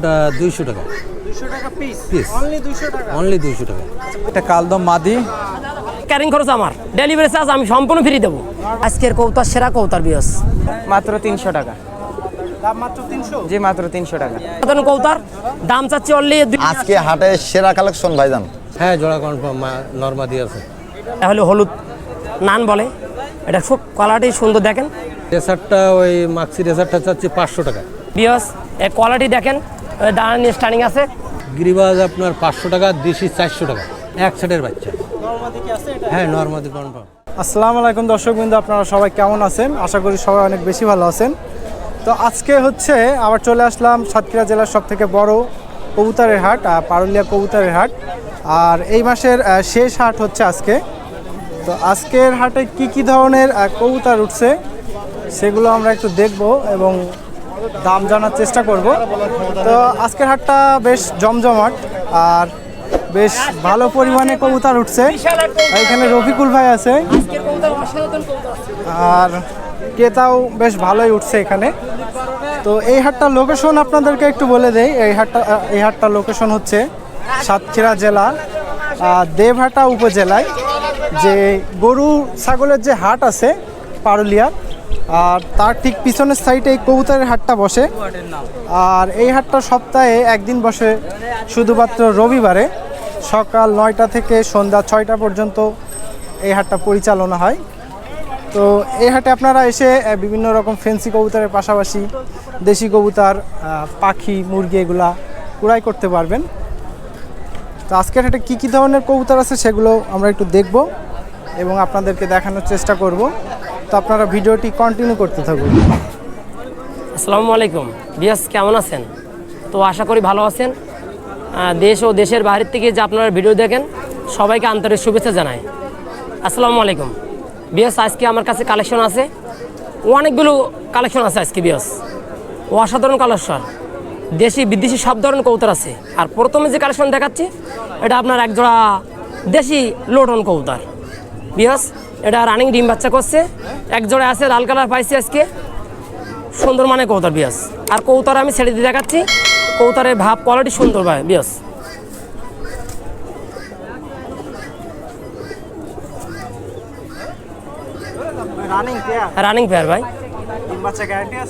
এটা দুইশো টাকা। দুশো টাকা পিস অনলি দুশো টাকা? অনলি দুইশো টাকা। এটা কালদম মাদি। ক্যারিং খরচ আমার। ডেলিভারি চার্জ আমি সম্পূর্ণ ফ্রি দেবো। আজকের কৌতার সেরা কৌতার বিয়স। মাত্র তিনশো টাকা। দাম মাত্র তিনশো? জি মাত্র তিনশো টাকা। কৌতার দাম চাচ্ছি অনলি আজকে হাটে সেরা কালেকশন ভাইজান। হ্যাঁ জোড়া কনফার্ম নর্মাদি আছে। হলো হলুদ। নান বলে। এটা খুব কোয়ালিটি সুন্দর দেখেন। ওই মাক্সি চাচ্ছি পাঁচশো টাকা। বিয়স এর কোয়ালিটি দেখেন। দাঁড়ানি স্টার্নিং আছে। গিরিবাজ আপনার পাঁচশো টাকা দেশি চারশো টাকা। এক সেটের বাচ্চা। নর্মাদি কি আছে এটা হ্যাঁ নর্মাদি কনফার্ম আসসালামু আলাইকুম দর্শক বিন্দু আপনারা সবাই কেমন আছেন? আশা করি সবাই অনেক বেশি ভালো আছেন। তো আজকে হচ্ছে আবার চলে আসলাম সাতক্ষীরা জেলার সব থেকে বড় কবুতরের হাট পারুলিয়া কবুতারের হাট। আর এই মাসের শেষ হাট হচ্ছে আজকে। তো আজকের হাটে কি কি ধরনের কবুতর উঠছে সেগুলো আমরা একটু দেখব এবং দাম জানার চেষ্টা করব। তো আজকের হাটটা বেশ জমজমাট, আর বেশ ভালো পরিমাণে কবুতর উঠছে। এখানে রফিকুল ভাই আছে। আর ক্রেতাও বেশ ভালোই উঠছে এখানে। তো এই হাটটার লোকেশন আপনাদেরকে একটু বলে দেই। এই হাটটা, এই হাটটার লোকেশন হচ্ছে সাতক্ষীরা জেলা দেবহাটা উপজেলায়। যে গরু, ছাগলের যে হাট আছে পারুলিয়া আর তার ঠিক পিছনের সাইডে এই কবুতরের হাটটা বসে। আর এই হাটটা সপ্তাহে একদিন বসে, শুধুমাত্র রবিবারে। সকাল নয়টা থেকে সন্ধ্যা ছয়টা পর্যন্ত এই হাটটা পরিচালনা হয়। তো এই হাটে আপনারা এসে বিভিন্ন রকম ফেন্সি কবুতরের পাশাপাশি দেশি কবুতর পাখি, মুরগি এগুলা ক্রয় করতে পারবেন। তো আজকের হাটে কী কী ধরনের কবুতর আছে সেগুলো আমরা একটু দেখব এবং আপনাদেরকে দেখানোর চেষ্টা করব। তো আপনারা ভিডিওটি কন্টিনিউ করতে থাকুন। আসসালামু আলাইকুম। বিয়াস, কেমন আছেন? তো আশা করি ভালো আছেন। দেশ ও দেশের বাইরের থেকে যে আপনারা ভিডিও দেখেন, সবাইকে আন্তরিক শুভেচ্ছা জানাই। আসসালামু আলাইকুম। বিয়াস, আজকে আমার কাছে কালেকশন আছে। অনেকগুলো কালেকশন আছে আজকে, বিয়াস। অসাধারণ কালেকশন দেশি, বিদেশি সব ধরনের কবুতর আছে। আর প্রথমে যে কালেকশন দেখাচ্ছি, এটা আপনার একজোড়া দেশি লোটন কবুতর। বিয়াস এটা রানিং ডিম বাচ্চা করছে। এক জোড়া আছে লাল কালার পাইছি আজকে। সুন্দর মানে কৌতার বিয়াস। আর কৌতার আমি ছেড়ে দিয়ে দেখাচ্ছি। কৌতারের ভাব কোয়ালিটি সুন্দর ভাই বিয়াস। রানিং পেয়ার ভাই।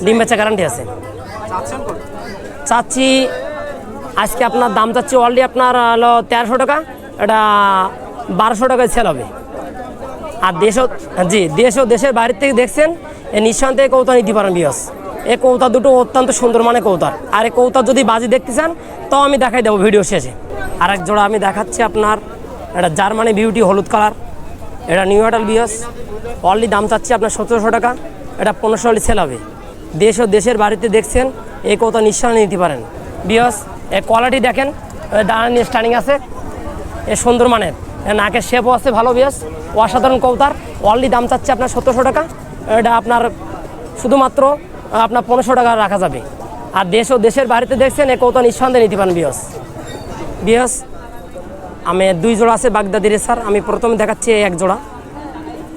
ডিম বাচ্চা গ্যারান্টি আছে? চাচ্ছি আজকে আপনার দাম চাচ্ছি অলরেডি আপনার হলো তেরোশো টাকা। এটা বারোশো টাকায় সেল হবে। আর দেশ জি, দেশ ও দেশের বাইরের থেকে দেখছেন, এ নিঃসন্দেহে কৌতা নিতে পারেন বিয়স এ কৌতা দুটো অত্যন্ত সুন্দর মানে কৌতার আর এই কৌতার যদি বাজি দেখতে চান তো আমি দেখাই দেবো ভিডিও শেষে। আর এক জোড়া আমি দেখাচ্ছি আপনার, এটা জার্মানি বিউটি হলুদ কালার এটা নিউ হটাল বিয়স অলরেডি দাম চাচ্ছি আপনার সতেরোশো টাকা। এটা পনেরোশো হলে সেল হবে। দেশ ও দেশের বাড়িতে দেখছেন এই কৌতা নিঃসন্দেহে নিতে পারেন। বিয়স এ কোয়ালিটি দেখেন দাঁড়ানি স্টার্নিং আছে। এ সুন্দর মানের। নাকের শেপও আছে ভালো বেশ অসাধারণ কৌতার অলরেডি দাম চাচ্ছে আপনার সতেরোশো টাকা। এটা আপনার শুধুমাত্র, আপনার পনেরোশো টাকা রাখা যাবে। আর দেশ ও দেশের বাড়িতে দেখছেন এ কৌতা নিঃসন্দেহে নিতে পারেন বিয়স। বিয়স, আমি দুই জোড়া আছে বাগদাদির স্যার আমি প্রথমে দেখাচ্ছি এক জোড়া।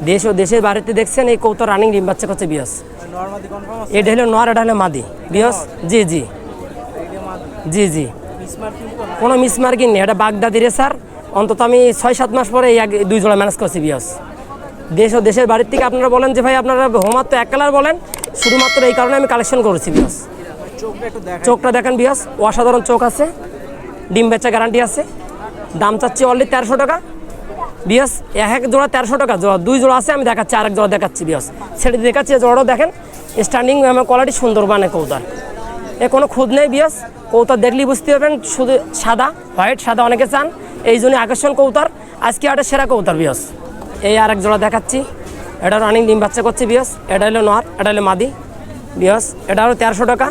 দেশ ও দেশের বাড়িতে দেখছেন, এই কৌতা রানিং ডিম বাচ্চা করছে আছে এটা হলো নোয়ার এটা হলো মাদি। বিয়স, জি জি। জি জি। কোনো মিসমার্কিং নেই, এটা বাগদাদিরে স্যার অন্তত আমি ছয় সাত মাস পরে এই এক দুই জোড়া ম্যানেজ করছি বিয়স। দেশ ও দেশের বাড়ির থেকে আপনারা বলেন যে ভাই আপনারা হোমার তো এক কালার বলেন, শুধুমাত্র এই কারণে আমি কালেকশন করেছি বিয়স। চোখটা দেখেন বিয়স, অসাধারণ চোখ আছে, ডিম বেচা গ্যারান্টি আছে। দাম চাচ্ছি অলরেডি তেরোশো টাকা। বিয়স, এক এক জোড়া তেরোশো টাকা, জোড়া দুই জোড়া আছে, আমি দেখাচ্ছি, আরেক জোড়া দেখাচ্ছি বিয়স। সেটা দেখাচ্ছি জোড়াটাও দেখেন স্ট্যান্ডিং আমার কোয়ালিটি সুন্দর মানে কৌতার এ কোনো খুদ নেই বিয়স কৌতার দেখলেই বুঝতে পারবেন, শুধু সাদা, হোয়াইট, সাদা অনেকে চান, এই জন্য আকর্ষণ কৌতার। আজকে একটা সেরা কৌতার, বিয়স। এই আরেক জোড়া দেখাচ্ছি। এটা রানিং ডিম বাচ্চা করছে, বিয়স। এটা হলো নর এটা হলো মাদি। বিয়স, এটা হলো তেরোশো টাকা।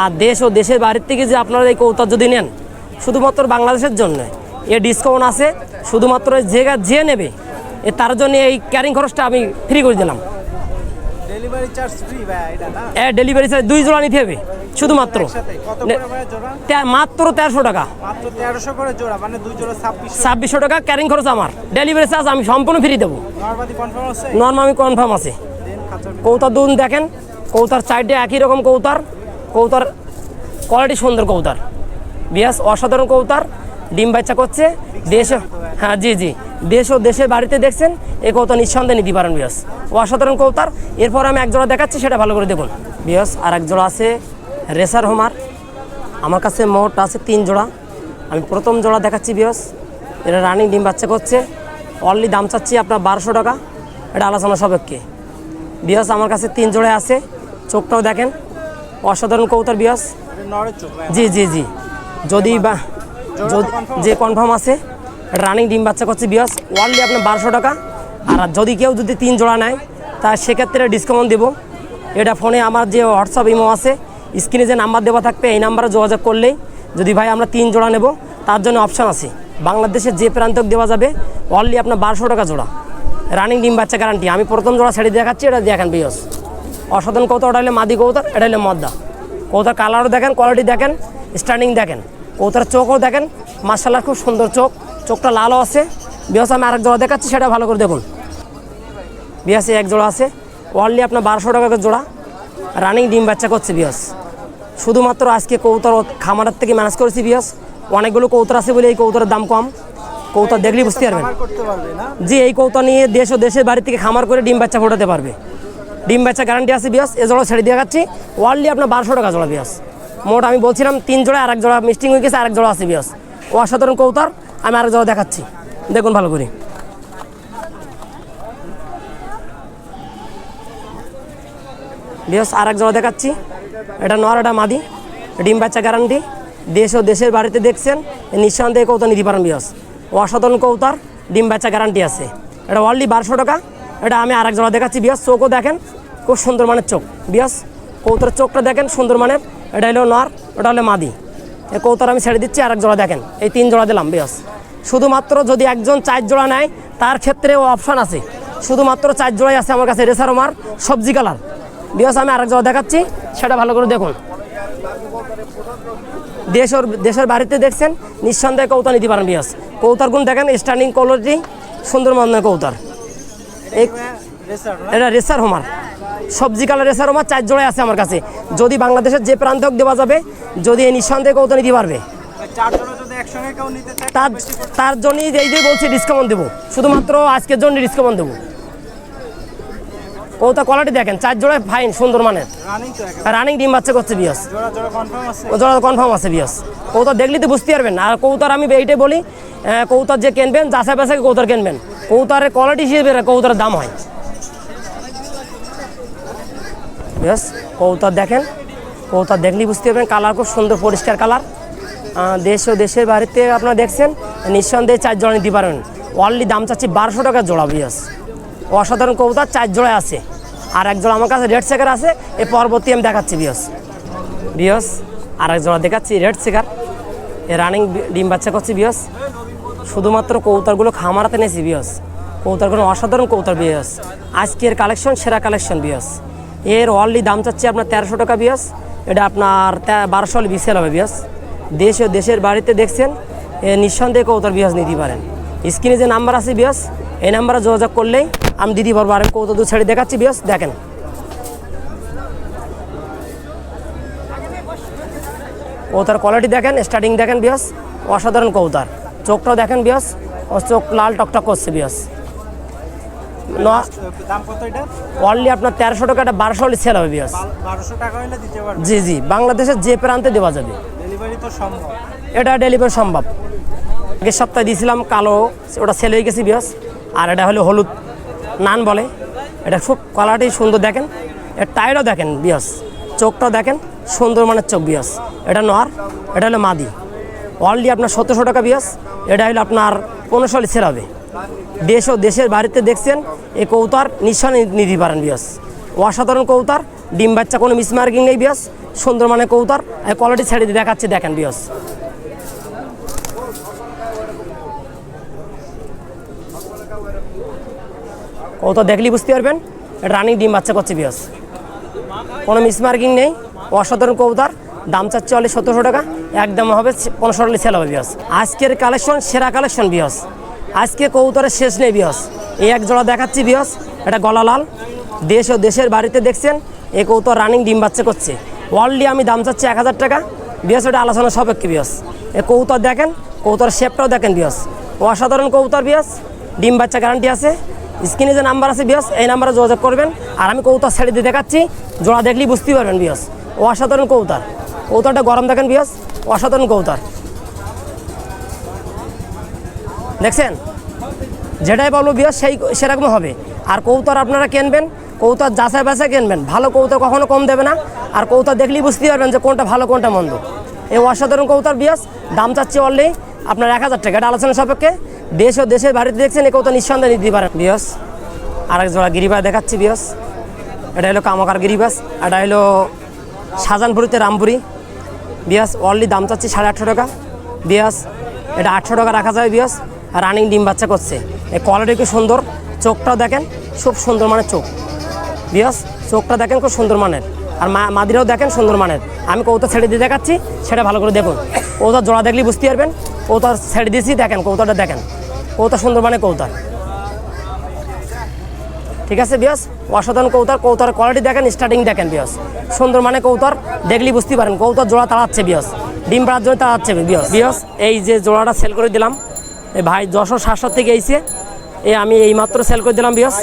আর দেশ ও দেশের বাড়ির থেকে যে আপনারা এই কৌতার যদি নেন, শুধুমাত্র বাংলাদেশের জন্য। এ ডিসকাউন্ট আছে, শুধুমাত্র যে যে নেবে, এ তার জন্য এই ক্যারিং খরচটা আমি ফ্রি করে দিলাম। ডেলিভারি চার্জ ফ্রি ভাই এটা না? এ ডেলিভারি চার্জ দুই জোড়া নিতে হবে শুধুমাত্র। কত করে ভাই জোড়া? মাত্র তেরোশো টাকা। মাত্র তেরোশো করে জোড়া মানে দুই জোড়া ছাব্বিশশো। ছাব্বিশশো টাকা ক্যারিং খরচ আমার। ডেলিভারি চার্জ আমি সম্পূর্ণ ফ্রি দেবো। নর্মাদি কনফার্ম আছে? নর্মাল আমি কনফার্ম আছে। কৌতার দুন দেখেন কৌতার চারটে একই রকম কৌতার কৌতার কোয়ালিটি সুন্দর কৌতার। বিয়াস অসাধারণ কৌতার। ডিম বাচ্চা করছে দেশ হ্যাঁ জি জি। দেশ ও দেশের বাড়িতে দেখছেন এ কৌতা নিঃসন্দেহে নিতে পারেন বিয়াস অসাধারণ কৌতার এরপর আমি এক জোড়া দেখাচ্ছি সেটা ভালো করে দেখুন। বিয়াস আর এক জোড়া আছে রেসার হোমার। আমার কাছে মোট আছে তিন জোড়া। আমি প্রথম জোড়া দেখাচ্ছি বিয়স এটা রানিং ডিম বাচ্চা করছে। অনলি দাম চাচ্ছি আপনার বারোশো টাকা। এটা আলোচনা সাপেক্ষে। বিয়স আমার কাছে তিন জোড়া আছে। চোখটাও দেখেন। অসাধারণ কৌতার বিয়স জি জি জি। যদি বা যে কনফার্ম আছে রানিং ডিম বাচ্চা করছে বিয়স ওয়ানলি আপনার বারোশো টাকা। আর যদি কেউ যদি তিন জোড়া নেয় তা সেক্ষেত্রে ডিসকাউন্ট দেবো। এটা ফোনে আমার যে হোয়াটসঅ্যাপ ইমো আছে স্ক্রিনে যে নাম্বার দেওয়া থাকবে এই নাম্বারে যোগাযোগ করলেই যদি ভাই আমরা তিন জোড়া নেব তার জন্য অপশান আছে। বাংলাদেশের যে প্রান্তক দেওয়া যাবে অনলি আপনার বারোশো টাকা জোড়া। রানিং ডিম বাচ্চা গ্যারান্টি আমি প্রথম জোড়া ছেড়ে দেখাচ্ছি এটা দেখেন বিয়স অসাধারণ কৌতা ওটা হলে মাদি কৌতার এটা হলে মদ্দা। কৌতার কালারও দেখেন কোয়ালিটি দেখেন স্ট্যান্ডিং দেখেন। কৌতার চোখও দেখেন মার্শাল্লাহ খুব সুন্দর চোখ, চোখটা লালও আছে। বিয়স আমি আরেক জোড়া দেখাচ্ছি, সেটা ভালো করে দেখুন। বিয়াসে এক জোড়া আছে। অনলি আপনার বারোশো টাকা জোড়া। রানিং ডিম বাচ্চা করছে বিয়াস শুধুমাত্র আজকে কৌতর খামারের থেকে ম্যানেজ করেছি বিয়াস অনেকগুলো কৌতর আছে বলে এই কৌতরের দাম কম। কৌতর দেখলেই বুঝতে পারবেন। জি, এই কৌতা নিয়ে দেশ ও দেশের বাড়ি থেকে খামার করে ডিম বাচ্চা ফোটাতে পারবে। ডিম বাচ্চা গ্যারান্টি আছে বিয়াস এ জোড়া ছেড়ে দিয়ে যাচ্ছি ওয়ানলি আপনার বারোশো টাকা জোড়া বিয়াস মোট আমি বলছিলাম তিন জোড়া, আরেক জোড়া মিস্টিং হয়ে গেছে, আরেক জোড়া আছে বিয়াস। অসাধারণ কৌতার আমি আরেক জোড়া দেখাচ্ছি। দেখুন ভালো করে। বিয়াস, আরেক জোড়া দেখাচ্ছি। এটা নর, এটা মাদি, ডিম বাচ্চা গ্যারান্টি দেশ ও দেশের বাড়িতে দেখছেন, নিঃসন্দেহে কৌতা নিতে পারেন বিয়াস। অসাধারণ কৌতার ডিম বাচ্চা গ্যারান্টি আছে। এটা অনলি বারোশো টাকা। এটা আমি আরেক জোড়া দেখাচ্ছি বিয়াস, চোখও দেখেন, খুব সুন্দর মানের চোখ। বিয়াস কৌতার চোখটা দেখেন, সুন্দর মানের। এটা হলো নর ওটা হলো মাদি। কৌতার আমি ছেড়ে দিচ্ছি, আরেক জোড়া দেখেন। এই তিন জোড়া দিলাম, বিয়াস। শুধুমাত্র যদি একজন চার জোড়া নেয়, তার ক্ষেত্রে অপশান আছে। শুধুমাত্র চার জোড়াই আছে আমার কাছে, রেসার মার সবজি কালার। বিয়াস, আমি আরেক জোড়া দেখাচ্ছি, সেটা ভালো করে দেখুন। দেশের দেশের বাড়িতে দেখছেন, নিঃসন্দেহে কৌতা নিতে পারেন, বিয়াস। কৌতার গুণ দেখেন স্ট্যান্ডিং কোয়ালিটি সুন্দর মানের কৌতার। এই এটা রেসার হোমার। সবজি কালার রেসার হোমার চার জোড়ায় আছে আমার কাছে। যদি বাংলাদেশের যে প্রান্ত হোক দেওয়া যাবে যদি এই নিঃসন্দেহে কৌতা নিতে পারবে। তার তার জন্যই এই যে বলছি ডিসকাউন্ট দেবো। শুধুমাত্র আজকের জন্য ডিসকাউন্ট দেবো। কৌতা কোয়ালিটি দেখেন চার জোড়ায় ফাইন সুন্দর মানের। রানিং ডিম বাচ্চা করছে বিয়াস জোড়া জোড়া কনফার্ম আছে? ও জোড়া কনফার্ম আছে বিয়াস কৌতার দেখলে তো বুঝতে পারবেন। আর কৌতার আমি এইটাই বলি কৌতার যে কিনবেন যাচাই বাছাই কৌতার কিনবেন। কৌতারের কোয়ালিটি হিসেবে কৌতারের দাম হয়। বিয়াস কৌতার দেখেন কৌতার দেখলেই বুঝতে পারবেন কালার খুব সুন্দর, পরিষ্কার কালার। দেশ ও দেশের বাড়িতে আপনারা দেখছেন, নিঃসন্দেহে চার জোড়া নিতে পারবেন অনলি দাম চাচ্ছি বারোশো টাকা জোড়া, বিয়াস। অসাধারণ কৌতার চার জোড়ায় আছে। আর এক জোড়া আমার কাছে রেড সেকার আছে, এ পরবর্তী আমি দেখাচ্ছি, বিয়াস। বিয়স আর এক জোড়া দেখাচ্ছি, রেড শিকার এ রানিং ডিম বাচ্চা করছি, বিয়স। শুধুমাত্র কৌতারগুলো খামারাতে নিয়েছি বিয়স। কৌতারগুলো অসাধারণ কৌতার বিয়স। আজকের কালেকশন সেরা কালেকশন বিয়স। এর অনলি দাম চাচ্ছে আপনার তেরোশো টাকা বিয়স এটা আপনার বারোশো হলে বিসেল হবে বিয়স দেশ দেশের বাড়িতে দেখছেন নিঃসন্দেহে কৌতার বিয়স নিতে পারেন। স্ক্রিনে যে নাম্বার আছে বিয়স এই নাম্বারে যোগাযোগ করলেই আমি দিদি পারব আর কৌতা দু ছেড়ে দেখাচ্ছি বিয়স দেখেন। কৌতার কোয়ালিটি দেখেন স্টার্টিং দেখেন বিয়স অসাধারণ কৌতার। চোখটাও দেখেন বিয়স ও চোখ লাল টকটক করছে বিয়স অনলি আপনার তেরোশো টাকাটা বারোশো হলে সেল হবে বিয়স বারোশো টাকা হলে দিতে পারবে জি জি বাংলাদেশের যে প্রান্তে দেওয়া যাবে। ডেলিভারি তো সম্ভব। এটা ডেলিভারি সম্ভব। আগের সপ্তাহে দিয়েছিলাম কালো ওটা সেল হয়ে গেছে বিয়স আর এটা হলো হলুদ নান বলে। এটা খুব কালারটি সুন্দর দেখেন। এর টায়ারও দেখেন বিয়স চোখটাও দেখেন সুন্দর মানের চোখ বিয়স এটা নর এটা হলো মাদি। অলরেডি আপনার সতেরোশো টাকা বিয়স এটা হলো আপনার পনেরোশো সেল হবে। দেশ ও দেশের বাড়িতে দেখছেন এই কৌতার নিঃসন্দেহে নিতে পারেন বিয়স। অসাধারণ কৌতার, ডিম বাচ্চা কোনো মিসমার্কিং নেই বিয়স, সুন্দর মানের কৌতার কোয়ালিটি ছেড়ে দিয়ে দেখাচ্ছে, দেখেন বিয়স। কৌতা দেখলেই বুঝতে পারবেন, রানিং ডিম বাচ্চা করছে বিয়স। কোনো মিসমার্কিং নেই, অসাধারণ কৌতার, দাম চাচ্ছে হলে সতেরোশো টাকা, একদম হবে পনেরোশো টাকা সেল হবে বিয়স। আজকের কালেকশন সেরা কালেকশন বিয়স। আজকে কৌতরের শেষ নেই বিয়স। এই এক জোড়া দেখাচ্ছি বিয়স, এটা গলা লাল। দেশ ও দেশের বাড়িতে দেখছেন এ কৌতর রানিং ডিম বাচ্চা করছে। অলরেডি আমি দাম চাচ্ছি এক হাজার টাকা। বিয়স ওটা আলোচনা সাপেক্ষে বিয়স। এ কৌতর দেখেন কৌতর শেপটাও দেখেন বিয়স। অসাধারণ কৌতর বিয়স, ডিম বাচ্চা গ্যারান্টি আছে। স্ক্রিনে যে নাম্বার আছে বিয়স, এই নাম্বারে যোগাযোগ করবেন। আর আমি কৌতর ছেড়ে দিয়ে দেখাচ্ছি, জোড়া দেখলেই বুঝতেই পারবেন বিয়স। অসাধারণ কৌতর কৌতরটা গরম দেখেন বিয়স, অসাধারণ কৌতর দেখছেন? যেটাই বলব বিয়স সেই সেরকম হবে। আর কৌতর আপনারা কিনবেন? কৌতর যাচাই বাছাই কিনবেন? ভালো কৌতর কখনো কম দেবে না। আর কৌতর দেখলেই বুঝতে পারবেন যে কোনটা ভালো, কোনটা মন্দ। এই অসাধারণ কৌতর বিয়স, দাম চাচ্ছে অনলি আপনার এক হাজার টাকা। এটা আলোচনা সাপেক্ষে দেশ ও দেশের বাড়িতে দেখছেন, এই কৌতর নিঃসন্দেহে নিতে পারেন। বিয়স, আরেক জোড়া গিরিবাস দেখাচ্ছি বিয়স। এটা হলো কামাকার গিরিবাস, এটা হলো শাহজাহানপুরিতে রামপুরি। বিয়াস অনলি দাম চাচ্ছি সাড়ে আটশো টাকা। বিয়াস, এটা আটশো টাকা রাখা যাবে বিয়াস। রানিং ডিম বাচ্চা করছে। এই কোয়ালিটি খুব সুন্দর। চোখটাও দেখেন, খুব সুন্দর মানের চোখ। বিয়াস চোখটা দেখেন, খুব সুন্দর মানের। আর মা মাদিরাও দেখেন, সুন্দর মানের। আমি কৌতা ছেড়ে দিয়ে দেখাচ্ছি, সেটা ভালো করে দেখুন। কৌতার জোড়া দেখলেই বুঝতে পারবেন। কৌতার ছেড়ে দিয়েছি, দেখেন কৌতাটা দেখেন। কৌতা সুন্দর মানে কৌতার ঠিক আছে বিয়স অসাধারণ কৌতার কৌতার কোয়ালিটি দেখেন স্টার্টিং দেখেন বিয়স সুন্দর মানে কৌতার দেখলেই বুঝতে পারেন কৌতার জোড়া তাড়াচ্ছে বিয়স ডিম পাড়ার জন্য তাড়াচ্ছে বিয়স বিয়স এই যে জোড়াটা সেল করে দিলাম ভাই যশোর সাতশো থেকে এসে এ আমি এই মাত্র সেল করে দিলাম বিয়স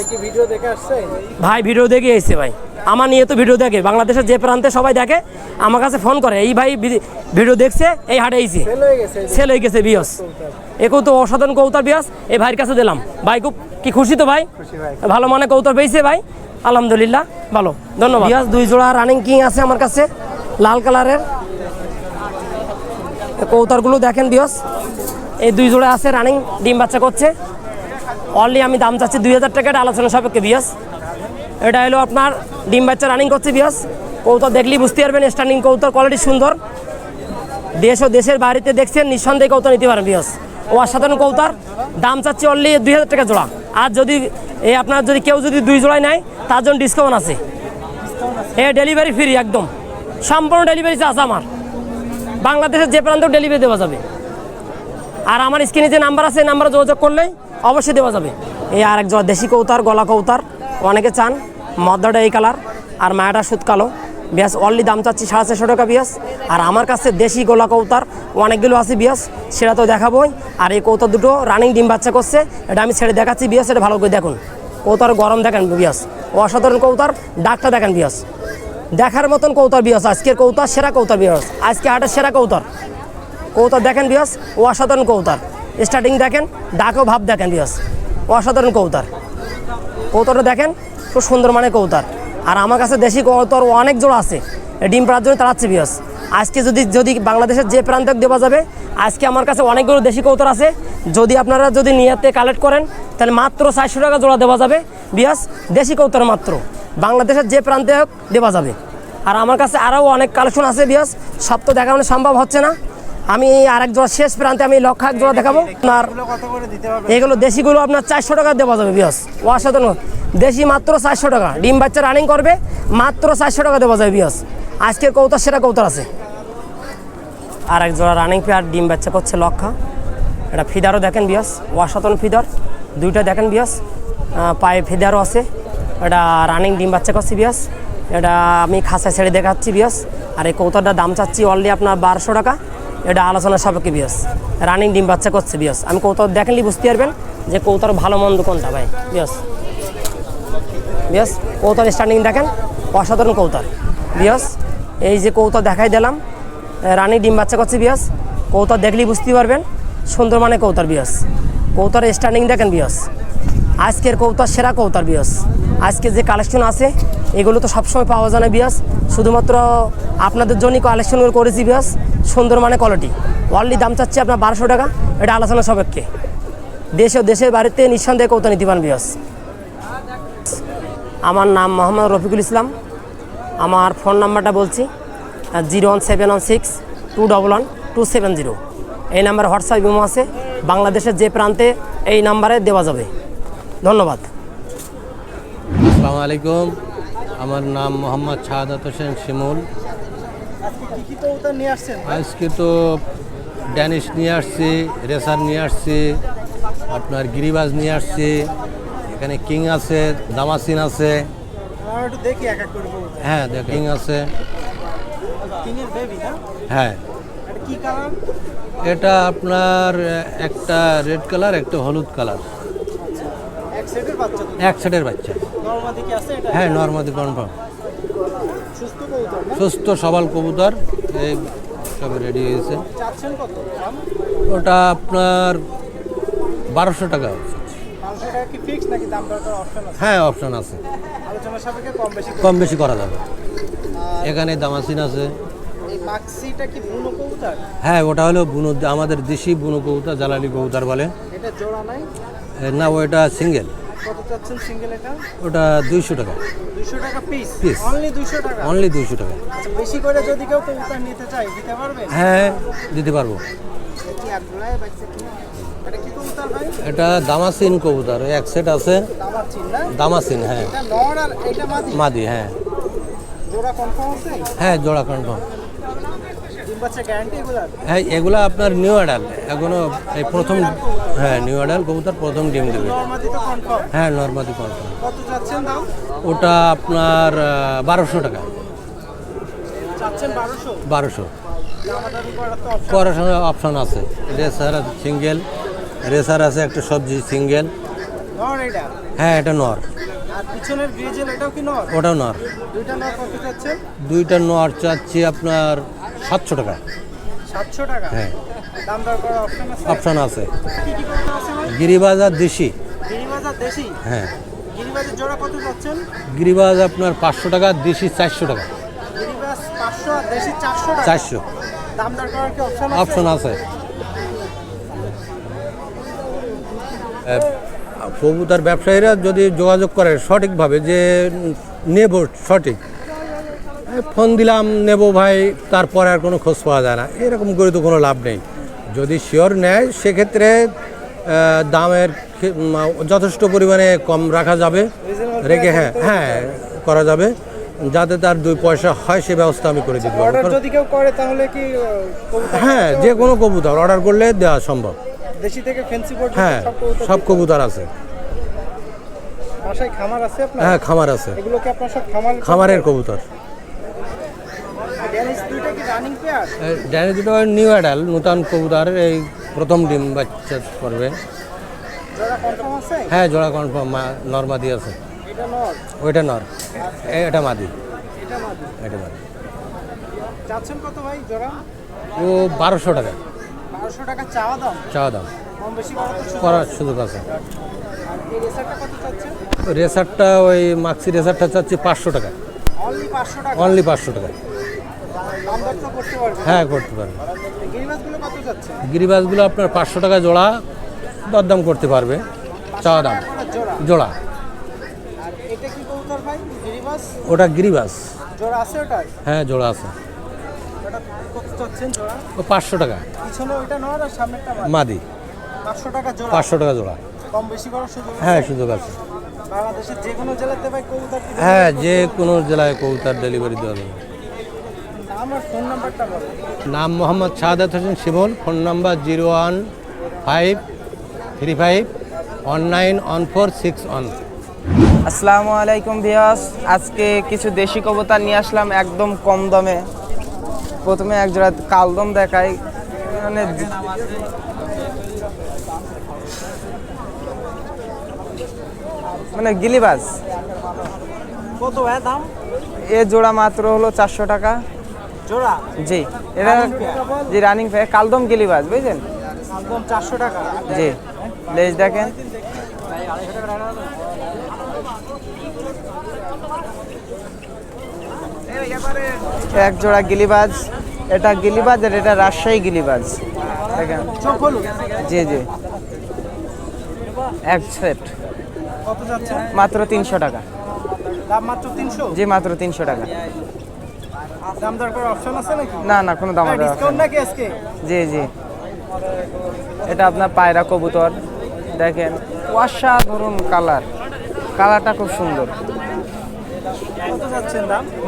ভাই ভিডিও দেখে এসছে ভাই আমার নিয়ে তো ভিডিও দেখে। বাংলাদেশের যে প্রান্তে সবাই দেখে আমার কাছে ফোন করে এই ভাই ভিডিও দেখছে এই হাটে গেছে সেল হয়ে গেছে বিয়স একও তো অসাধারণ কৌতার বিয়াস এই ভাইয়ের কাছে দিলাম। ভাই খুব কি খুশি তো ভাই? ভাই। ভালো মানে কৌতার পেয়েছে ভাই। আলহামদুলিল্লাহ ভালো। ধন্যবাদ। বিয়াস দুই জোড়া রানিং কিং আছে আমার কাছে লাল কালারের। কৌতারগুলো দেখেন বিয়স এই দুই জোড়া আছে রানিং ডিম বাচ্চা করছে। অনলি আমি দাম চাচ্ছি দুই হাজার টাকাটা আলোচনা সাপেক্ষে, বিয়াস। এটা হলো আপনার ডিম বাচ্চা রানিং করছে, বিয়াস। কৌতার দেখলেই বুঝতে পারবেন স্ট্যান্ডিং কৌতার কোয়ালিটি সুন্দর। দেশ ও দেশের বাড়িতে দেখছেন, নিঃসন্দেহে কৌতা নিতে পারেন, বিয়স। ও অসাধারণ কৌতার দাম চাচ্ছে অনলি দুই হাজার টাকা জোড়া। আর যদি এই আপনার যদি কেউ যদি দুই জোড়ায় নেয়, তার জন্য ডিসকাউন্ট আছে। এ ডেলিভারি ফ্রি একদম। সম্পূর্ণ ডেলিভারি চার্জ আমার। বাংলাদেশের যে প্রান্তে ডেলিভারি দেওয়া যাবে। আর আমার স্ক্রিনে যে নাম্বার আছে নাম্বারে যোগাযোগ করলে অবশ্যই দেওয়া যাবে। এই আর এক জোড়া দেশি কৌতার, গলা কৌতার, অনেকে চান মদ্দাটা এই কালার, আর মায়াটা সুত কালো। বিয়াস অনলি দাম চাচ্ছি সাড়ে চারশো টাকা বিয়াস। আর আমার কাছে দেশি গোলা কৌতার, অনেকগুলো আছে বিয়াস, সেটা তো দেখাবোই। আর এই কৌতার দুটো রানিং ডিম বাচ্চা করছে, এটা আমি ছেড়ে দেখাচ্ছি বিয়াস, এটা ভালো করে দেখুন। কৌতার গরম দেখেন বিয়াস, অসাধারণ কৌতার ডাকটা দেখেন বিয়াস। দেখার মতন কৌতার বিয়াস, আজকের কৌতার, সেরা কৌতার বিয়াস, আজকে হাটের সেরা কৌতার। কৌতার দেখেন বিয়াস ও অসাধারণ কৌতার। স্টার্টিং দেখেন, ডাকও ভাব দেখেন বিয়াস। অসাধারণ কৌতার। কৌতারটা দেখেন, খুব সুন্দর মানে কৌতার। আর আমার কাছে দেশি কৌতার অনেক জোড়া আছে। ডিম পাড়ার জন্য তাড়াচ্ছে বিয়াস। আজকে যদি যদি বাংলাদেশের যে প্রান্তে দেওয়া যাবে, আজকে আমার কাছে অনেকগুলো দেশি কৌতার আছে। যদি আপনারা যদি নিয়াতে কালেক্ট করেন, তাহলে মাত্র চারশো টাকা জোড়া দেওয়া যাবে। বিয়াস, দেশি কৌতার মাত্র। বাংলাদেশের যে প্রান্তে হোক, দেওয়া যাবে। আর আমার কাছে আরও অনেক কালেকশন আছে বিয়াস। সব তো দেখানো সম্ভব হচ্ছে না। আমি আরেক জোড়া শেষ প্রান্তে আমি লক্ষ এক জোড়া দেখাবো। আপনার এগুলো দেশিগুলো আপনার চারশো টাকা দেওয়া যাবে বিয়স অসাধারণ। দেশি মাত্র চারশো টাকা। ডিম বাচ্চা রানিং করবে, মাত্র চারশো টাকা দেওয়া যাবে বিয়স আজকের কৌতার সেটা কৌতার আছে। আর এক জোড়া রানিং পেয়ার ডিম বাচ্চা করছে লক্ষা এটা ফিদারও দেখেন বিয়স অসাধারণ ফিদার দুইটা দেখেন বিয়স পায়ে ফিদারও আছে। এটা রানিং ডিম বাচ্চা করছে বিয়স এটা আমি খাসা ছেড়ে দেখাচ্ছি বিয়স আর এই কৌতারটার দাম চাচ্ছি অলরেডি আপনার বারোশো টাকা। এটা আলোচনার সাপেক্ষে বিয়স। রানিং ডিম বাচ্চা করছে বিয়স। আমি কৌতার দেখেনলি বুঝতে পারবেন যে কৌতার ভালো মন্দ কোনটা ভাই। বিয়স। বিয়স কৌতার স্টার্টিং দেখেন, অসাধারণ কৌতার বিয়স, এই যে কৌতার দেখাই দিলাম রানিং ডিম বাচ্চা করছে বিয়স। কৌতার দেখলেই বুঝতে পারবেন, সুন্দর মানে কৌতার বিয়স। কৌতার স্টার্টিং দেখেন বিয়স। আজকের কৌতার সেরা কৌতার বিয়স। আজকে যে কালেকশন আছে, এগুলো তো সবসময় পাওয়া যায় না বিয়স। শুধুমাত্র আপনাদের জন্যই কালেকশন করেছি বিয়স। সুন্দর মানে কোয়ালিটি অনলি দাম চাচ্ছে আপনার বারোশো টাকা, এটা আলোচনা সাপেক্ষে। দেশ ও দেশের বাড়িতে নিঃসন্দেহে কৌতা নিতে পারেন বিয়স আমার নাম মোহাম্মদ রফিকুল ইসলাম। আমার ফোন নাম্বারটা বলছি zero one seven one six two double one two seven zero এই নাম্বারে হোয়াটসঅ্যাপ ইমো আছে। বাংলাদেশের যে প্রান্তে এই নাম্বারে দেওয়া যাবে। ধন্যবাদ। আসসালামু আলাইকুম। আমার নাম মোহাম্মদ শাহাদাত হোসেন শিমুল। আজকে তো ড্যানিশ নিয়ে আসছি রেসার নিয়ে আসছি আপনার গিরিবাজ নিয়ে আসছি এখানে কিং আছে দামাসিন আছে। হ্যাঁ দেখ কিং আছে। হ্যাঁ। এটা আপনার একটা রেড কালার একটা হলুদ কালার এক সেটের বাচ্চা হ্যাঁ নর্মাদি কনফার্ম সুস্থ সবল কবুতর এই সবে রেডি হয়েছে। ওটা আপনার বারোশো টাকা। হ্যাঁ অপশন আছে। কম বেশি করা যাবে। এখানে দামাসিন আছে। হ্যাঁ ওটা হলো বুনো আমাদের দেশি বুনো কবুতর জালালি কবুতর বলে। না ওইটা সিঙ্গেল কত চাচ্ছেন সিঙ্গেল এটা ওটা দুইশো টাকা। পিস। অনলি দুশো টাকা? অনলি দুইশো টাকা। আচ্ছা বেশি করে যদি কেউ কবুতর নিতে চায় দিতে পারবে? হ্যাঁ দিতে পারব। এটা দামাসিন কবুতর এক সেট আছে। দামাসিন হ্যাঁ। মাদি? মাদি হ্যাঁ। জোড়া কনফার্ম হ্যাঁ জোড়া কনফার্ম ডিম বাচ্চা গ্যারান্টি এগুলার হ্যাঁ এগুলো আপনার নিউ অ্যাডাল এখনও এই প্রথম হ্যাঁ নিউ অ্যাডাল কবুতর প্রথম ডিম দেবে। হ্যাঁ নর্মাদি কনফার্ম ওটা আপনার বারোশো টাকা। বারোশো? করার সময় অপশন আছে। রেসার আছে সিঙ্গেল। রেসার আছে একটা সবজি সিঙ্গেল। হ্যাঁ এটা নর। ওটাও নর। দুইটা নর কত দুইটা নর চাচ্ছি আপনার সাতশো টাকা। সাতশো টাকা? হ্যাঁ। দাম দর করার অপশন আছে? অপশন আছে। কি কি করতে আছে ভাই? গিরিবাজ আর দেশি। গিরিবাজ আর দেশি? হ্যাঁ। গিরিবাজের জোড়া কত গিরিবাজ আপনার পাঁচশো টাকা দেশি চারশো টাকা। গিরিবাজ পাঁচশো আর দেশি চারশো টাকা। চারশো। দাম দর করার কি অপশন আছে? অপশন আছে। এ, ব্যবসায়ীরা যদি যোগাযোগ করে সঠিকভাবে যে নেব সঠিক ফোন দিলাম নেব ভাই তারপরে আর কোনো খোঁজ পাওয়া যায় না। এরকম করে তো কোনো লাভ নেই। যদি শিওর নেয় সেক্ষেত্রে দামের যথেষ্ট পরিমাণে কম রাখা যাবে। রেখে হ্যাঁ হ্যাঁ করা যাবে। যাতে তার দুই পয়সা হয় সে ব্যবস্থা আমি করে দিতে পারব। যদি কেউ করে তাহলে কি হ্যাঁ যে কোনো কবুতর অর্ডার করলে দেওয়া সম্ভব। দেশি থেকে ফেন্সি হ্যাঁ সব কবুতর সব কবুতর আছে। বাসায় খামার আছে আপনার? হ্যাঁ খামার আছে। এগুলো কি আপনার সব খামার খামারের কবুতর। ডাইনি দুটো নিউ অ্যাডাল নূতন কবুতর এই প্রথম ডিম বাচ্চা করবে। হ্যাঁ জোড়া কনফার্ম নর্মাদি আছে। ওইটা নর। এটা মাদি। এটা মাদি? কত ভাই জোড়া? ও বারোশো টাকা। বারোশো টাকা চাওয়া দাম? চাওয়া দাম। করার সুযোগ আছে। রেসারটা ওই মাক্সি রেসারটা চাচ্ছি পাঁচশো টাকা। অনলি পাঁচশো টাকা। হ্যাঁ করতে পারবে। গিরিবাসগুলো আপনার পাঁচশো টাকা জোড়া দরদাম করতে পারবে। চাওয়া দাম। জোড়া? ওটা গিরিবাস। হ্যাঁ জোড়া আছে। ও পাঁচশো টাকা। মাদি। পাঁচশো টাকা জোড়া? হ্যাঁ সুযোগ আছে। বাংলাদেশের যে কোনো হ্যাঁ যে কোনো জেলায় কবুতার ডেলিভারি দেওয়া যাবে আমার ফোন নাম্বারটা বলো নাম Mohammad Shahadat Hossain Shimul phone number zero one five three five one nine one four six one আসসালামু আলাইকুম ভিয়াস আজকে কিছু দেশি কবুতর নিয়ে আসলাম একদম কম দামে। প্রথমে এক জোড়া কালদম দেখাই। মানে মানে গিলিবাজ। কত দাম? এ জোড়া মাত্র হলো চারশো টাকা। জোড়া? জি এটা জি রানিং ফে কালদম গিলিবাজ বুঝলেন একদম চারশো টাকা। জি লেজ দেখেন। এক জোড়া গিলিবাজ এটা গিলিবাজ আর এটা রাজশাহী গিলিবাজ দেখেন। জি জি। এক সেট। মাত্র তিনশো টাকা। মাত্র তিনশো? জি মাত্র তিনশো টাকা। দাম দর করার অপশন আছে নাকি? না না কোনো দাম ডিসকাউন্ট নাকি আজকে? জি জি। এটা আপনার পায়রা কবুতর। দেখেন অসাধারণ কালার। কালারটা খুব সুন্দর।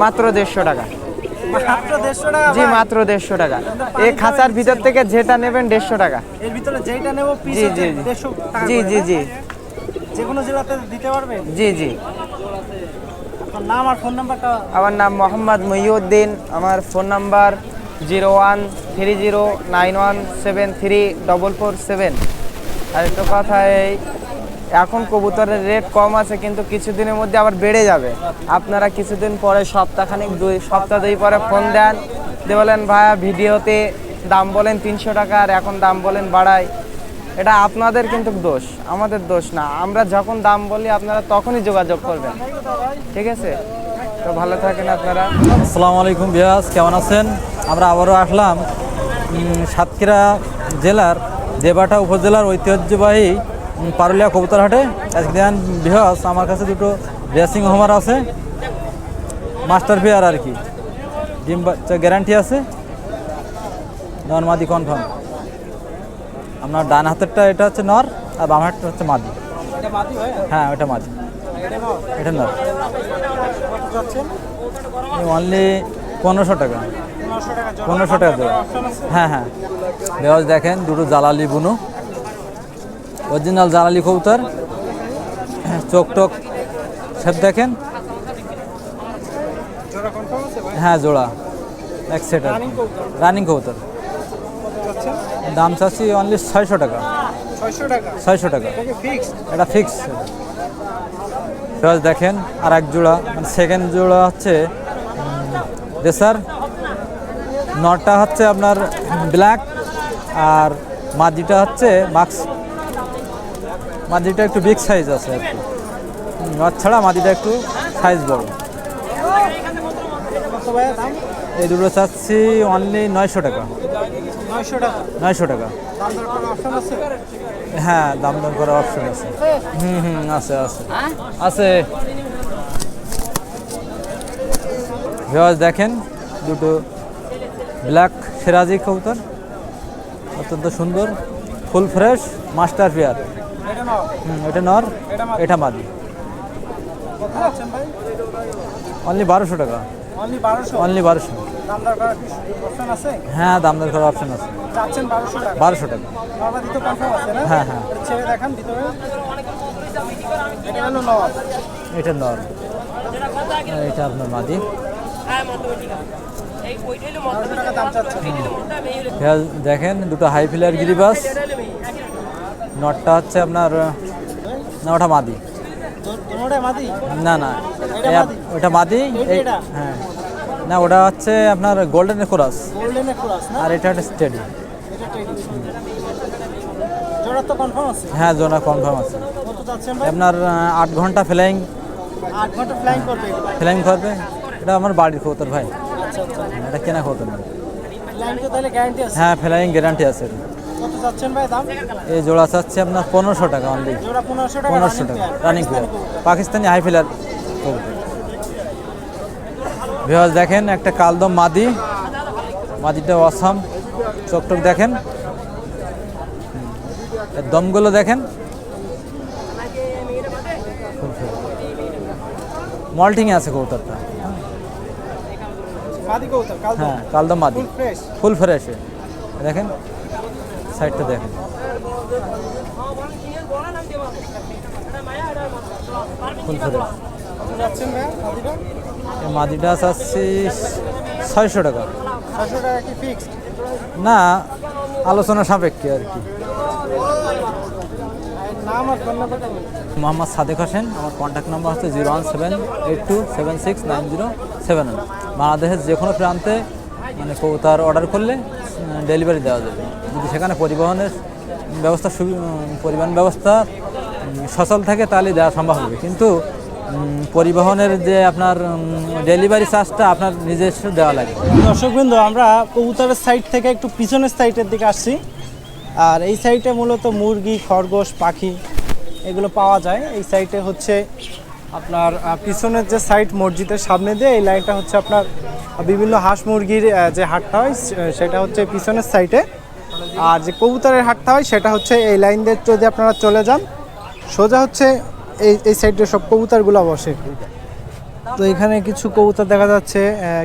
মাত্র দেড়শো টাকা। জি মাত্র দেড়শো টাকা। এই খাঁচার ভিতর থেকে যেটা নেবেন দেড়শো টাকা। এর ভিতরে যেটা নেব জি জি জি। জি জি জি। যে কোনো জেলাতে দিতে পারবেন? জি জি। আমার নাম মোহাম্মদ মহিউদ্দিন, আমার phone number zero one three zero nine one seven three double four seven আর একটা কথা এই, এখন কবুতরের রেট কম আছে, কিন্তু কিছুদিনের মধ্যে আবার বেড়ে যাবে। আপনারা কিছুদিন পরে সপ্তাহখানিক দুই সপ্তাহ দুই পরে ফোন দেন। দিয়ে বলেন, ভাইয়া, ভিডিওতে দাম বলেন তিনশো টাকা, আর এখন দাম বলেন বাড়ায়। এটা আপনাদের কিন্তু দোষ, আমাদের দোষ না। আমরা যখন দাম বলি, আপনারা তখনই যোগাযোগ করবেন। ঠিক আছে? তো ভালো থাকেন আপনারা। আসসালামু আলাইকুম বিয়াস কেমন আছেন? আমরা আবারও আসলাম সাতক্ষীরা জেলার দেবাটা উপজেলার ঐতিহ্যবাহী পারুলিয়া কবুতরহাটে। আজকে দেন বিহাস আমার কাছে দুটো রেসিং হোমার আছে। মাস্টার পেয়ার আর কি। ডিম গ্যারান্টি আছে। নর মাদি কনফার্ম আপনার ডান হাতেরটা এটা হচ্ছে নর আর বাম হাতটা হচ্ছে মাদি। হ্যাঁ? ওটা মাদি। এটা নর? অনলি পনেরোশো টাকা। পনেরোশো টাকা দেবো হ্যাঁ হ্যাঁ। দেওয়াজ দেখেন দুটো জালালি বুনো। অরিজিনাল জালালি কবুতর। চোখ টোক সব দেখেন। হ্যাঁ জোড়া। এক সেট রানিং কবুতর। দাম চাচ্ছি অনলি ছয়শো টাকা। ছয়শো টাকা? এটা ফিক্স দেখেন আর এক জোড়া। মানে সেকেন্ড জোড়া হচ্ছে রেসার নটটা হচ্ছে আপনার ব্ল্যাক আর মাদিটা হচ্ছে মাক্স মাদিটা একটু বিগ সাইজ আছে আর কি। নট ছাড়া মাদিটা একটু সাইজ বড়। এই দুটো চাচ্ছি অনলি নয়শো টাকা। নয়শো টাকা। দাম দর হ্যাঁ দাম দাম করার অপশন আছে। হুম হুম আছে আছে। আছে। ভিওয়াজ দেখেন দুটো ব্ল্যাক সিরাজি কবুতর। অত্যন্ত সুন্দর ফুল ফ্রেশ মাস্টার পেয়ার এটা হুম এটা নর এটা মাদি। অনলি বারোশো টাকা। অনলি বারোশো? অনলি বারোশো। দাম দর করার অপশন আছে? হ্যাঁ দাম দর করার অপশন আছে। বারোশো টাকা? বারোশো টাকা। নর্মাল দিতে কনফার্ম আছে না? হ্যাঁ, হ্যাঁ। এটা নর। এটা আপনার মাদি। পেঁয়াজ দেখেন দুটো হাই ফিলার গিরিবাস। নটটা হচ্ছে আপনার না ওটা মাদি। না না এটা মাদি? ওটা মাদি? হ্যাঁ। না ওটা হচ্ছে আপনার গোল্ডেন কোরাস গোল্ডেনের ক্রস না? আর এটা হচ্ছে স্টেডি এটা জোড়া তো কনফার্ম আছে? হ্যাঁ জোনা কনফার্ম আছে। কত ভাই? আপনার আহ, আট ঘণ্টা ফ্লাইং আট ঘণ্টা ফ্লাইং করবে ফ্লাইং করবে। এটা আমার বাড়ির খবর ভাই। আচ্ছা আচ্ছা। এটা কেনা খবর না। ফ্লাইং তো তাহলে গ্যারান্টি আছে? হ্যাঁ ফ্লাইং গ্যারান্টি আছে। কত চাচ্ছেন ভাই দাম? এই জোড়া চাচ্ছে আপনার পনেরোশো টাকা অনলি জোড়া পনেরোশো টাকা পনেরোশো টাকা। Running player Pakistani high flyer ভিওয়াজ দেখেন একটা কালদম মাদি। মাদিটা অসাম চকটক দেখেন। দমগুলো দেখেন। মল্টিং আছে কৌতারটা। হ্যাঁ কালদম মাদি। ফুল ফ্রেশ দেখেন সাইডটা দেখেন। ফুল ফ্রেশ মাদিটা এই চাচ্ছি ছয়শো টাকা। ছশো টাকা কি ফিক্সড না আলোচনা সাপেক্ষে আর কি। মোহাম্মদ সাদেক হোসেন আমার কন্ট্যাক্ট নাম্বার হচ্ছে zero one seven eight two seven six nine zero seven one. বাংলাদেশের যে কোনো প্রান্তে মানে কবুতার অর্ডার করলে ডেলিভারি দেওয়া যাবে। যদি সেখানে পরিবহনের ব্যবস্থা পরিবহন ব্যবস্থা সচল থাকে তাহলে দেওয়া সম্ভব হবে। কিন্তু পরিবহনের যে আপনার ডেলিভারি চার্জটা আপনার নিজস্ব দেওয়া লাগে। দর্শকবৃন্দ, আমরা কবুতরের সাইড থেকে একটু পিছনের সাইডের দিকে আসছি। আর এই সাইডে মূলত মুরগি, খরগোশ, পাখি এগুলো পাওয়া যায়। এই সাইডে হচ্ছে আপনার পিছনের যে সাইড মসজিদের সামনে দিয়ে এই লাইনটা হচ্ছে আপনার বিভিন্ন হাঁস মুরগির যে হাটটা হয় সেটা হচ্ছে পিছনের সাইডে আর যে কবুতরের হাটটা হয়, সেটা হচ্ছে এই লাইন দিয়ে যদি আপনারা চলে যান, সোজা হচ্ছে এই এই সাইডে সব কবুতরগুলো বসে। তো এখানে কিছু কবুতর দেখা যাচ্ছে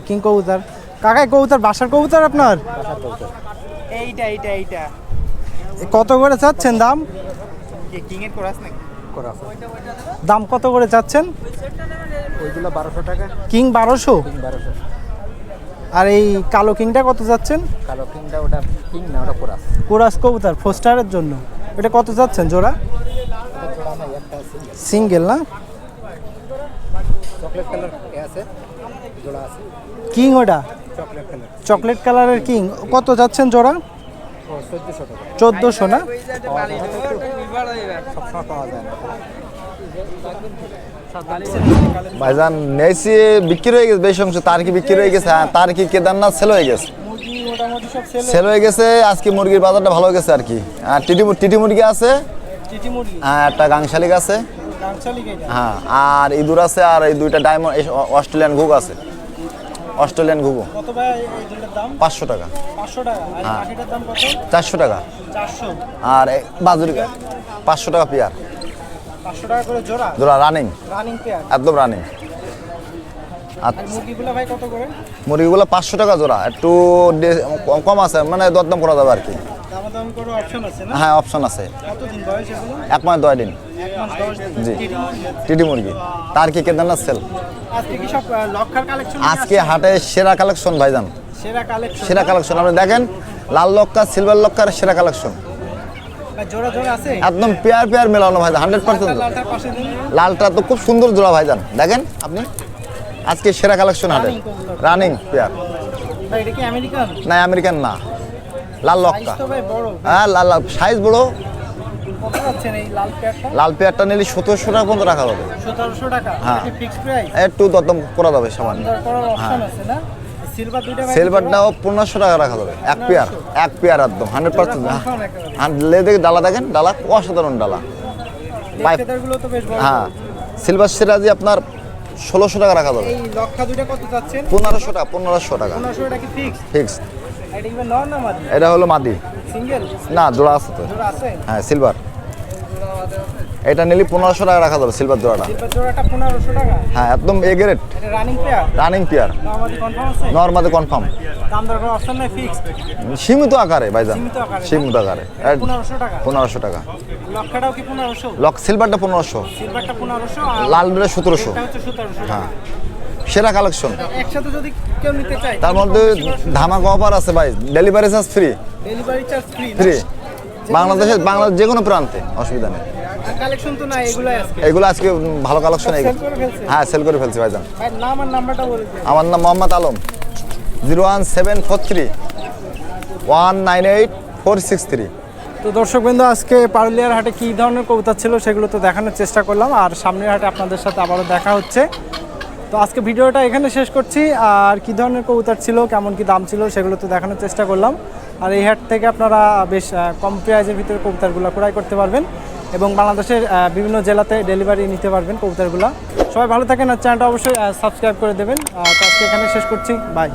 কিং কবুতর। কাকাই কবুতর বাসার কবুতর আপনার? এইটা এইটা এইটা। কত করে চাচ্ছেন দাম? কিং এর কোরাস নাকি? দাম কত করে চাচ্ছেন? ওইগুলো বারোশো টাকা। কিং বারোশো? বারোশো। আর এই কালো কিংটা কত যাচ্ছেন কালো কিংটা ওটা কিং না ওটা করা আছে কোরাস কবুতর ফোস্টারের জন্য। এটা কত যাচ্ছেন জোড়া? সিঙ্গেল না? চকলেট কালার আছে জোড়া আছে। কিং ওটা? চকলেট কালার চকলেট কালারের কিং কত যাচ্ছেন জোড়া? চোদ্দোশো না? ভাইজান নেছি বিক্রি হয়ে গেছে বেশ অংশ। তার কি বিক্রি হয়ে গেছে? হ্যাঁ তার কি কেদারনাথ সেল হয়ে গেছে? সেল সেল হয়ে গেছে আজকে মুরগির বাজারটা ভালো গেছে আর কি। আর টিটি টিটি মুরগি আছে একটা গাংশালিক আছে। হ্যাঁ আর ইঁদুর আছে আর এই দুইটা ডায়মন্ড অস্ট্রেলিয়ান ঘুঘ আছে। অস্ট্রেলিয়ান ঘুঘু। পাঁচশো টাকা। হ্যাঁ। চারশো টাকা। আর বাজুরি পাঁচশো টাকা পেয়ার। পাঁচশো টাকা করে জোড়া? জোড়া রানিং রানিং পেয়ার একদম রানিং মুরগিগুলো পাঁচশো টাকা জোড়া। একটু কম আছে মানে দরদাম করা যাবে আর কি। হ্যাঁ অপশন আছে। এক মাস দশ দিন। জি। টিটি মুরগি? তার কি কেদারনাথ সেল আজকে হাটে সেরা কালেকশন ভাইজান। সেরা কালেকশন সেরা কালেকশন আপনি দেখেন লাল লক্কা সিলভার লক্কার সেরা কালেকশন একদম পেয়ার পেয়ার মেলানো ভাইজান হান্ড্রেড পার্সেন্ট লালটা তো খুব সুন্দর জোড়া ভাইজান। দেখেন আপনি? আজকে সেরা কালেকশন হাটে রানিং পেয়ার এটা কি আমেরিকান? না আমেরিকান না। লাল লক্কা। হ্যাঁ লাল সাইজ বড়। লাল পেয়ারটা? নিলে সতেরোশো টাকা পর্যন্ত রাখা যাবে। টাকা? হ্যাঁ। একটু দরদাম করা যাবে সামান্য। ভাই সিলভারটাও পনেরোশো টাকা রাখা যাবে। এক পেয়ার এক পেয়ার একদম হান্ড্রেড পার্সেন্ট। লে দেখে ডালা দেখেন ডালা অসাধারণ ডালা। হ্যাঁ। সিলভার সিরাজি আপনার ষোলোশো টাকা রাখা যাবে। এই লক্ষা দুইটা কত পনেরোশো টাকা পনেরোশো টাকা। পনেরোশো টাকা কি ফিক্স ফিক্স এটা কি নন না মাদি? এটা হলো মাদি। সিঙ্গেল না জোড়া আছে তো। জোড়া আছে? হ্যাঁ সিলভার এটা নিলে পনেরোশো টাকা রাখা যাবে সিলভার জোড়াটা। হ্যাঁ একদম A grade running pair running pair না আমাদের কনফার্ম সীমিত আকারে ভাইজান। সীমিত আকারে সীমিত আকারে। পনেরোশো টাকা। লক সিলভারটা পনেরোশো? লাল বেড়ে সতেরোশো। সতেরোশো হ্যাঁ। সেরা কালেকশন একসাথে যদি কেউ নিতে চায় তার মধ্যে ধামাকা অফার আছে ভাই। Delivery charge free delivery charge free free বাংলাদেশের বাংলাদেশ যে কোনো প্রান্তে অসুবিধা নেই। কালেকশন তো না এগুলাই আজকে। এগুলো আজকে ভালো কালেকশন Sell হ্যাঁ সেল করে ফেলছি ভাইজান। ভাই নাম আর নাম্বারটা বলে আমার নাম Mohammad Alam. Zero one seven four three. One nine eight four six three. তো দর্শকবৃন্দ আজকে পারুলিয়ার হাটে কী ধরনের কবুতর ছিল সেগুলো তো দেখানোর চেষ্টা করলাম। আর সামনের হাটে আপনাদের সাথে আবারও দেখা হচ্ছে। তো আজকে ভিডিওটা এখানে শেষ করছি। আর কী ধরনের কবুতর ছিল কেমন কি দাম ছিল সেগুলো তো দেখানোর চেষ্টা করলাম। আর এই হাট থেকে আপনারা বেশ কম প্রাইজের ভিতরে কবুতারগুলো ক্রয় করতে পারবেন এবং বাংলাদেশের বিভিন্ন জেলাতে ডেলিভারি নিতে পারবেন কবুতারগুলো। সবাই ভালো থাকেন আর চ্যানেলটা অবশ্যই সাবস্ক্রাইব করে দেবেন। আজকে এখানে শেষ করছি। বাই।